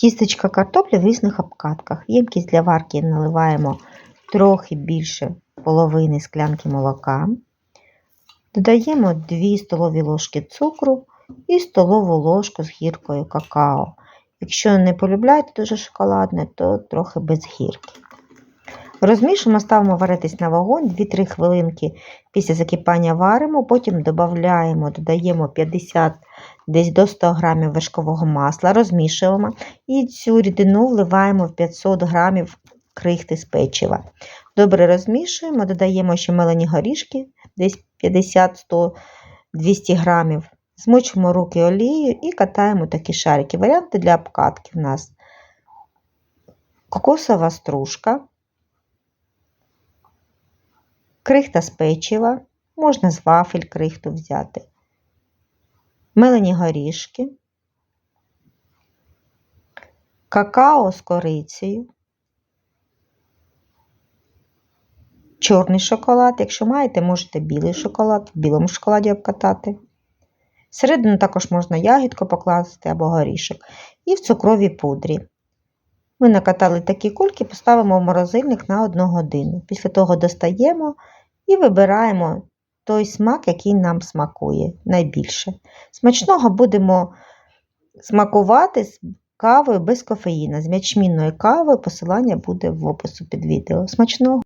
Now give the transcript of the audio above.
Тістечка картоплі в різних обкатках. В ємкість для варки наливаємо трохи більше половини склянки молока. Додаємо 2 столові ложки цукру і столову ложку з гіркою какао. Якщо не полюбляєте дуже шоколадне, то трохи без гірки. Розмішуємо, ставимо варитись на вогонь 2-3 хвилинки після закипання варимо, потім додаємо, додаємо 50 десь до 100 грамів вершкового масла, розмішуємо і цю рідину вливаємо в 500 грамів крихти з печива. Добре розмішуємо, додаємо ще мелені горішки, десь 50-100 200 грамів. Змочимо руки олією і катаємо такі шарики. Варіанти для обкатки в нас кокосова стружка, крихта з печива, можна з вафель крихту взяти, мелені горішки, какао з корицею, чорний шоколад. Якщо маєте, можете білий шоколад, в білому шоколаді обкатати. Всередину також можна ягідку покласти або горішок. І в цукровій пудрі. Ми накатали такі кульки, поставимо в морозильник на 1 годину. Після того достаємо і вибираємо той смак, який нам смакує найбільше. Смачного будемо смакувати з кавою без кофеїна, з м'ячмінною кавою. Посилання буде в опису під відео. Смачного!